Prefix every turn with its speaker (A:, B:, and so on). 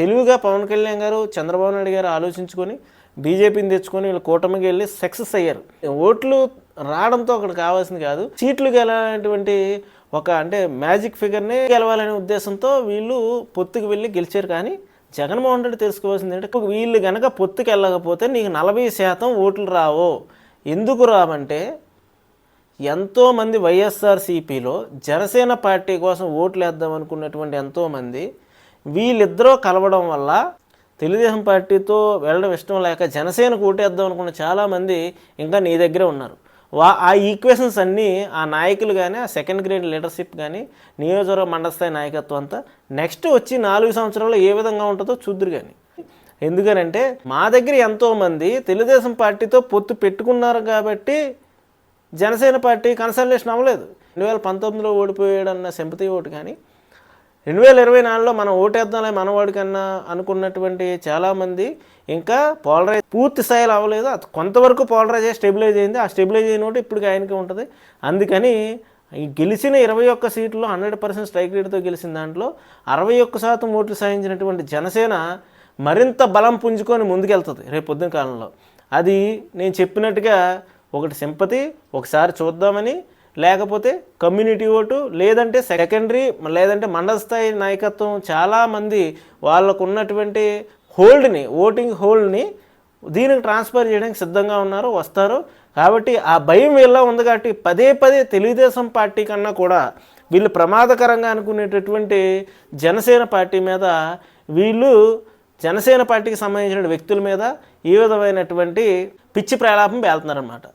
A: తెలివిగా పవన్ కళ్యాణ్ గారు చంద్రబాబు నాయుడు గారు ఆలోచించుకొని బీజేపీని తెచ్చుకొని వీళ్ళు కూటమికి వెళ్ళి సక్సెస్ అయ్యారు. ఓట్లు రావడంతో అక్కడ కావాల్సింది కాదు. సీట్లు గెలటువంటి ఒక అంటే మ్యాజిక్ ఫిగర్నే గెలవాలనే ఉద్దేశంతో వీళ్ళు పొత్తుకు వెళ్ళి గెలిచారు. కానీ జగన్మోహన్ రెడ్డి తెలుసుకోవాల్సింది ఏంటంటే వీళ్ళు గనక పొత్తుకు వెళ్ళకపోతే నీకు నలభై శాతం ఓట్లు రావు. ఎందుకు రావంటే ఎంతోమంది వైఎస్ఆర్సీపీలో జనసేన పార్టీ కోసం ఓట్లు వేద్దాం అనుకున్నటువంటి ఎంతోమంది వీళ్ళిద్దరూ కలవడం వల్ల తెలుగుదేశం పార్టీతో వెళ్ళడం ఇష్టం లేక జనసేన కూటేద్దాం అనుకున్న చాలామంది ఇంకా నీ దగ్గరే ఉన్నారు. వా ఆ ఈక్వేషన్స్ అన్నీ ఆ నాయకులు కానీ ఆ సెకండ్ గ్రేడ్ లీడర్షిప్ కానీ నియోజకవర్గ మండలస్థాయి నాయకత్వం అంతా నెక్స్ట్ వచ్చి నాలుగు సంవత్సరాల్లో ఏ విధంగా ఉంటుందో చూద్దరు కానీ ఎందుకనంటే మా దగ్గర ఎంతోమంది తెలుగుదేశం పార్టీతో పొత్తు పెట్టుకున్నారు కాబట్టి జనసేన పార్టీ కన్సల్టేషన్ అవ్వలేదు. రెండు వేల పంతొమ్మిదిలో ఓడిపోయాడన్న సింపతి ఓటు కానీ రెండు వేల ఇరవై నాలుగులో మనం ఓటేద్దాంలే మనవాడి కన్నా అనుకున్నటువంటి చాలామంది ఇంకా పోలరైజ్ పూర్తి స్థాయిలో అవ్వలేదు. కొంతవరకు పోలరైజ్ అయ్యి స్టెబిలైజ్ అయింది. ఆ స్టెబిలైజ్ అయిన ఓటు ఇప్పుడు ఆయనకి ఉంటుంది. అందుకని ఈ గెలిచిన ఇరవై ఒక్క సీట్లో హండ్రెడ్ పర్సెంట్ స్ట్రైక్ రేట్తో గెలిచిన దాంట్లో అరవై ఒక్క శాతం ఓట్లు సాధించినటువంటి జనసేన మరింత బలం పుంజుకొని ముందుకెళ్తుంది రేపు పొద్దున కాలంలో. అది నేను చెప్పినట్టుగా ఒకటి సింపతి ఒకసారి చూద్దామని లేకపోతే కమ్యూనిటీ ఓటు లేదంటే సెకండరీ లేదంటే మండల స్థాయి నాయకత్వం చాలామంది వాళ్ళకు ఉన్నటువంటి హోల్డ్ని ఓటింగ్ హోల్డ్ని దీనికి ట్రాన్స్ఫర్ చేయడానికి సిద్ధంగా ఉన్నారు వస్తారు. కాబట్టి ఆ భయం వీళ్ళ ఉంది కాబట్టి పదే పదే తెలుగుదేశం పార్టీ కన్నా కూడా వీళ్ళు ప్రమాదకరంగా అనుకునేటటువంటి జనసేన పార్టీ మీద వీళ్ళు జనసేన పార్టీకి సంబంధించిన వ్యక్తుల మీద ఈ విధమైనటువంటి పిచ్చి ప్రలాపం వెళ్తున్నారన్నమాట